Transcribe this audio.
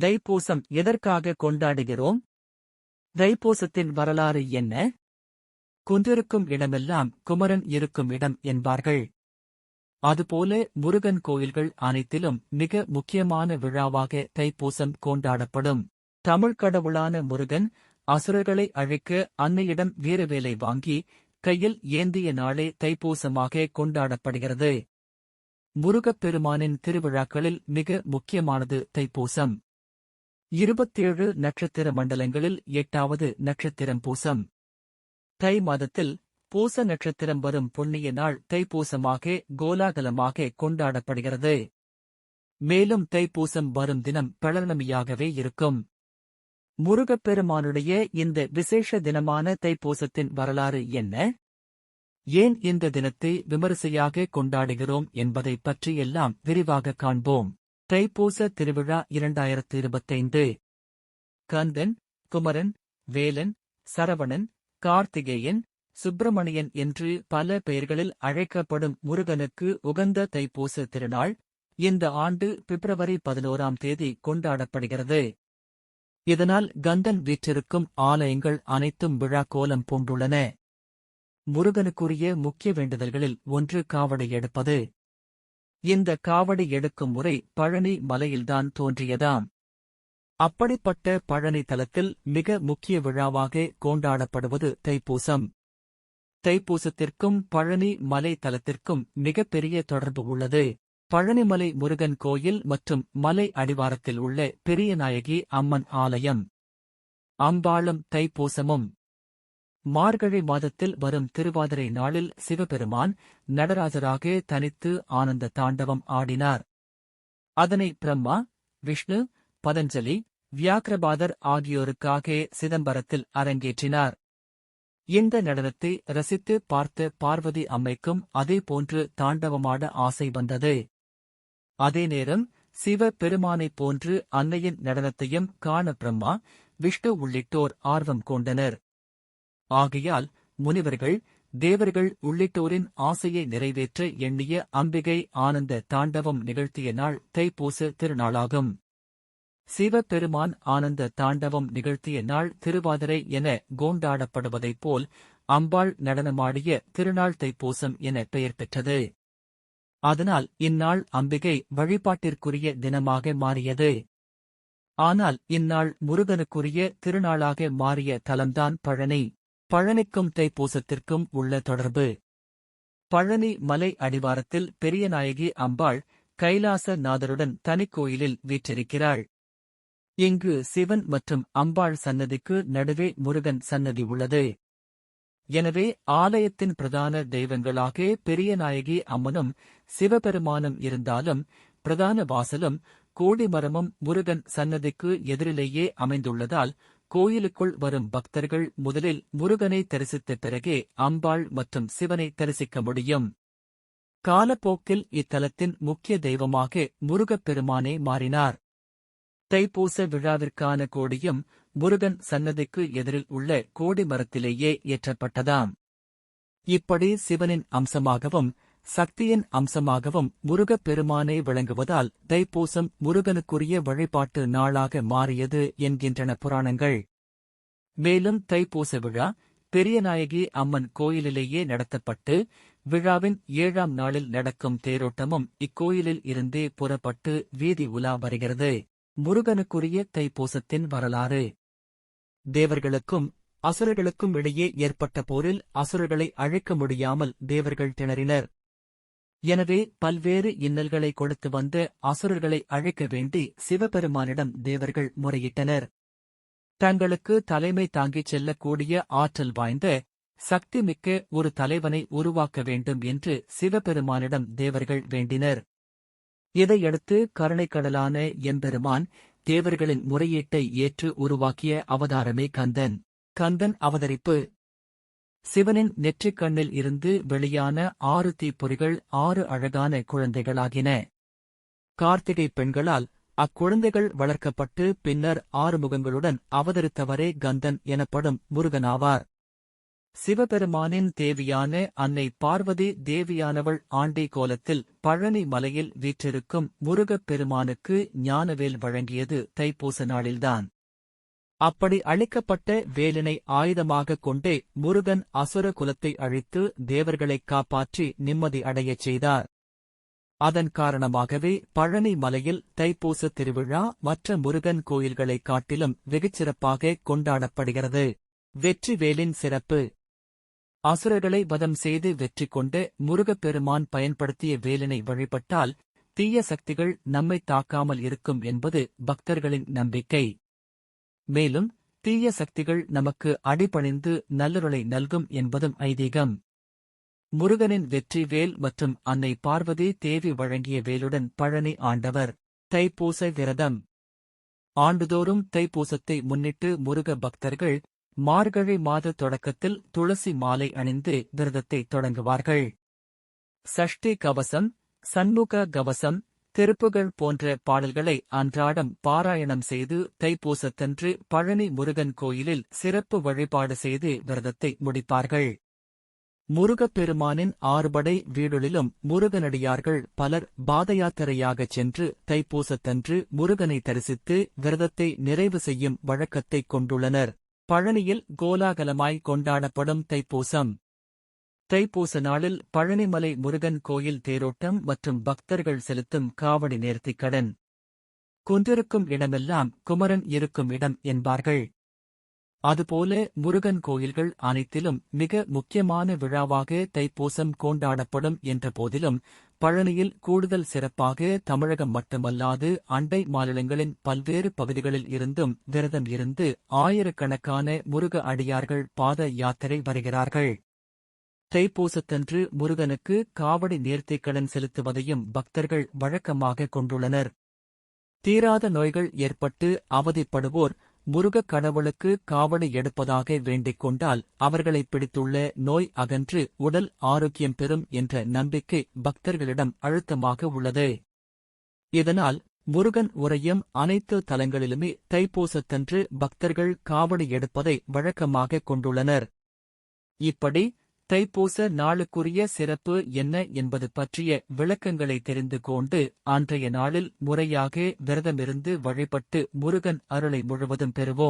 தைப்பூசம் எதற்காக கொண்டாடுகிறோம்? தைப்பூசத்தின் வரலாறு என்ன? குன்றிருக்கும் இடமெல்லாம் குமரன் இருக்கும் இடம் என்பார்கள். அதுபோல முருகன் கோயில்கள் அனைத்திலும் மிக முக்கியமான விழாவாக தைப்பூசம் கொண்டாடப்படும். தமிழ் கடவுளான முருகன் அசுரர்களை அழைக்க அன்னையிடம் வீரவேலை வாங்கி கையில் ஏந்திய நாளே தைப்பூசமாக கொண்டாடப்படுகிறது. முருகப் பெருமானின் திருவிழாக்களில் மிக முக்கியமானது தைப்பூசம். இருபத்தேழு நட்சத்திர மண்டலங்களில் எட்டாவது நட்சத்திரம் பூசம். தை மாதத்தில் பூச நட்சத்திரம் வரும் புண்ணிய நாள் தைப்பூசமாக கோலாகலமாக கொண்டாடப்படுகிறது. மேலும் தைப்பூசம் வரும் தினம் பழனமியாகவே இருக்கும். முருகப்பெருமானுடைய இந்த விசேஷ தினமான தைப்பூசத்தின் வரலாறு என்ன? ஏன் இந்த தினத்தை விமரிசையாக கொண்டாடுகிறோம் என்பதைப் பற்றியெல்லாம் விரிவாக காண்போம். தைப்பூச திருவிழா இரண்டாயிரத்து இருபத்தைந்து கந்தன் குமரன் வேலன் சரவணன் கார்த்திகேயன் சுப்பிரமணியன் என்று பல பெயர்களில் அழைக்கப்படும் முருகனுக்கு உகந்த தைப்பூச திருநாள் இந்த ஆண்டு பிப்ரவரி பதினோராம் தேதி கொண்டாடப்படுகிறது. இதனால் கந்தன் வீற்றிருக்கும் ஆலயங்கள் அனைத்தும் விழா கோலம் பூண்டுள்ளன. முருகனுக்குரிய முக்கிய வேண்டுதல்களில் ஒன்று காவடி எடுப்பது. இந்த காவடி எடுக்கும் முறை பழனி மலையில்தான் தோன்றியதாம். அப்படிப்பட்ட பழனி தலத்தில் மிக முக்கிய விழாவாக கொண்டாடப்படுவது தைப்பூசம். தைப்பூசத்திற்கும் பழனி மலை தலத்திற்கும் மிகப்பெரிய தொடர்பு உள்ளது. பழனிமலை முருகன் கோயில் மற்றும் மலை அடிவாரத்தில் உள்ள பெரியநாயகி அம்மன் ஆலயம். அம்பாளும் தைப்பூசமும். மார்கழி மாதத்தில் வரும் திருவாதிரை நாளில் சிவபெருமான் நடராஜராக தனித்து ஆனந்த தாண்டவம் ஆடினார். அதனை பிரம்மா விஷ்ணு பதஞ்சலி வியாக்கிரபாதர் ஆகியோருக்காக சிதம்பரத்தில் அரங்கேற்றினார். இந்த நடனத்தை ரசித்து பார்த்த பார்வதி அம்மைக்கும் அதேபோன்று தாண்டவமாட ஆசை வந்தது. அதே நேரம் சிவ பெருமானைப் போன்று அன்னையின் நடனத்தையும் காண பிரம்மா விஷ்ணு உள்ளிட்டோர் ஆர்வம் கொண்டனர். ஆகையால் முனிவர்கள் தேவர்கள் உள்ளிட்டோரின் ஆசையை நிறைவேற்ற எண்ணிய அம்பிகை ஆனந்த தாண்டவம் நிகழ்த்திய நாள் தைப்பூச திருநாளாகும். சிவபெருமான் ஆனந்த தாண்டவம் நிகழ்த்திய நாள் திருவாதிரை என கோண்டாடப்படுவதைப் போல் அம்பாள் நடனமாடிய திருநாள் தைப்பூசம் என பெயர் பெற்றது. அதனால் இந்நாள் அம்பிகை வழிபாட்டிற்குரிய தினமாக மாறியது. ஆனால் இந்நாள் முருகனுக்குரிய திருநாளாக மாறிய தலம்தான் பழனி. பழனிக்கும் தைப்பூசத்திற்கும் உள்ள தொடர்பு. பழனி மலை அடிவாரத்தில் பெரியநாயகி அம்பாள் கைலாச நாதருடன் தனிக்கோயிலில் வீற்றிருக்கிறாள். இங்கு சிவன் மற்றும் அம்பாள் சன்னதிக்கு நடுவே முருகன் சன்னதி உள்ளது. எனவே ஆலயத்தின் பிரதான தெய்வங்களாக பெரியநாயகி அம்மனும் சிவபெருமானும் இருந்தாலும் பிரதான வாசலும் கோடிமரமும் முருகன் சன்னதிக்கு எதிரிலேயே அமைந்துள்ளதால் கோயிலுக்குள் வரும் பக்தர்கள் முதலில் முருகனை தரிசித்த பிறகே அம்பாள் மற்றும் சிவனை தரிசிக்க முடியும். காலப்போக்கில் இத்தலத்தின் முக்கிய தெய்வமாக முருகப்பெருமானே மாறினார். தைப்பூச விழாவிற்கான கோடியும் முருகன் சன்னதிக்கு எதிரில் உள்ள கோடி மரத்திலேயே ஏற்றப்பட்டதாம். இப்படி சிவனின் அம்சமாகவும் சக்தியின் அம்சமாகவும் முருகப் பெருமானை விளங்குவதால் தைப்பூசம் முருகனுக்குரிய வழிபாட்டு நாளாக மாறியது என்கின்றன புராணங்கள். மேலும் தைப்பூச விழா பெரியநாயகி அம்மன் கோயிலிலேயே நடத்தப்பட்டு விழாவின் ஏழாம் நாளில் நடக்கும் தேரோட்டமும் இக்கோயிலில் இருந்தே புறப்பட்டு வீதி உலா வருகிறது. முருகனுக்குரிய தைப்பூசத்தின் வரலாறு. தேவர்களுக்கும் அசுரர்களுக்கும் இடையே ஏற்பட்ட போரில் அசுரர்களை அழைக்க முடியாமல் தேவர்கள் திணறினர். எனவே பல்வேறு இன்னல்களை கொடுத்து வந்த அசுரர்களை அழைக்க வேண்டி சிவபெருமானிடம் தேவர்கள் முறையிட்டனர். தங்களுக்கு தலைமை தாங்கிச் செல்லக்கூடிய ஆற்றல் வாய்ந்த சக்தி மிக்க ஒரு தலைவனை உருவாக்க வேண்டும் என்று சிவபெருமானிடம் தேவர்கள் வேண்டினர். இதையடுத்து கருணைக்கடலான எம்பெருமான் தேவர்களின் முறையீட்டை ஏற்று உருவாக்கிய அவதாரமே கந்தன். கந்தன் அவதரிப்பு சிவனின் நெற்றிக் கண்ணில் இருந்து வெளியான ஆறு தீப்பொறிகள் ஆறு அழகான குழந்தைகளாகின. கார்த்திகை பெண்களால் அக்குழந்தைகள் வளர்க்கப்பட்டு பின்னர் ஆறு முகங்களுடன் அவதரித்தவரே கந்தன் எனப்படும் முருகனாவார் சிவபெருமானின் தேவியான அன்னை பார்வதி தேவியானவள் ஆண்டி கோலத்தில் பழனி மலையில் வீற்றிருக்கும் முருகப் பெருமானுக்கு ஞானவேல் வழங்கியது தைப்பூச நாளில்தான். அப்படி அழிக்கப்பட்ட வேலினை ஆயுதமாகக் கொண்டே முருகன் அசுர குலத்தை அழித்து தேவர்களைக் காப்பாற்றி நிம்மதி அடையச் செய்தார். அதன் காரணமாகவே பழனி மலையில் தைப்பூச திருவிழா மற்ற முருகன் கோயில்களைக் காட்டிலும் வெகுச்சிறப்பாக கொண்டாடப்படுகிறது. வெற்றி வேலின் சிறப்பு. அசுரர்களை வதம் செய்து வெற்றி கொண்டு முருகப்பெருமான் பயன்படுத்திய வேலினை வழிபட்டால் தீய சக்திகள் நம்மை தாக்காமல் இருக்கும் என்பது பக்தர்களின் நம்பிக்கை. மேலும் தீய சக்திகள் நமக்கு அடிபணிந்து நல்லருளை நல்கும் என்பதும் ஐதீகம். முருகனின் வெற்றி வேல் மற்றும் அன்னை பார்வதி தேவி வழங்கிய வேலுடன் பழனி ஆண்டவர். தைப்பூச விரதம். ஆண்டுதோறும் தைப்பூசத்தை முன்னிட்டு முருக பக்தர்கள் மார்கழி மாத தொடக்கத்தில் துளசி மாலை அணிந்து விரதத்தை தொடங்குவார்கள். சஷ்டி கவசம் சண்முக கவசம் திருப்புகள் போன்ற பாடல்களை அன்றாடம் பாராயணம் செய்து தைப்பூசத்தன்று பழனி முருகன் கோயிலில் சிறப்பு வழிபாடு செய்து விரதத்தை முடிப்பார்கள். முருகப்பெருமானின் ஆறுபடை வீடுகளிலும் முருகனடியார்கள் பலர் பாதயாத்திரையாகச் சென்று தைப்பூசத்தன்று முருகனை தரிசித்து விரதத்தை நிறைவு செய்யும் வழக்கத்தைக் கொண்டுள்ளனர். பழனியில் கோலாகலமாய் கொண்டாடப்படும் தைப்பூசம். தைப்பூச நாளில் பழனிமலை முருகன் கோயில் தேரோட்டம் மற்றும் பக்தர்கள் செலுத்தும் காவடி நேர்த்திக்கடன் குன்றிருக்கும் இடமெல்லாம் குமரன் இருக்கும் இடம் என்பார்கள். அதுபோல முருகன் கோயில்கள் அனைத்திலும் மிக முக்கியமான விழாவாக தைப்பூசம் கொண்டாடப்படும் என்ற போதிலும் பழனியில் கூடுதல் சிறப்பாக தமிழகம் மட்டுமல்லாது அண்டை மாநிலங்களின் பல்வேறு பகுதிகளில் இருந்தும் விரதம் இருந்து ஆயிரக்கணக்கான முருக அடியார்கள் பாத யாத்திரை வருகிறார்கள். தைப்பூசத்தன்று முருகனுக்கு காவடி நேர்த்திக்கடன் செலுத்துவதையும் பக்தர்கள் வழக்கமாக கொண்டுள்ளனர். தீராத நோய்கள் ஏற்பட்டு அவதிப்படுவோர் முருகக் கடவுளுக்கு காவடி எடுப்பதாக வேண்டிக் கொண்டால் அவர்களை பிடித்துள்ள நோய் அகன்று உடல் ஆரோக்கியம் பெறும் என்ற நம்பிக்கை பக்தர்களிடம் அழுத்தமாக உள்ளது. இதனால் முருகன் உரையும் அனைத்து தலங்களிலுமே தைப்பூசத்தன்று பக்தர்கள் காவடி எடுப்பதை வழக்கமாக கொண்டுள்ளனர். இப்படி தைப்பூச நாளுக்குரிய சிறப்பு என்ன என்பது பற்றிய விளக்கங்களை தெரிந்து கொண்டு அன்றைய நாளில் முறையாக விரதமிருந்து வழிபட்டு முருகன் அருளை முழுவதும் பெறுவோம்.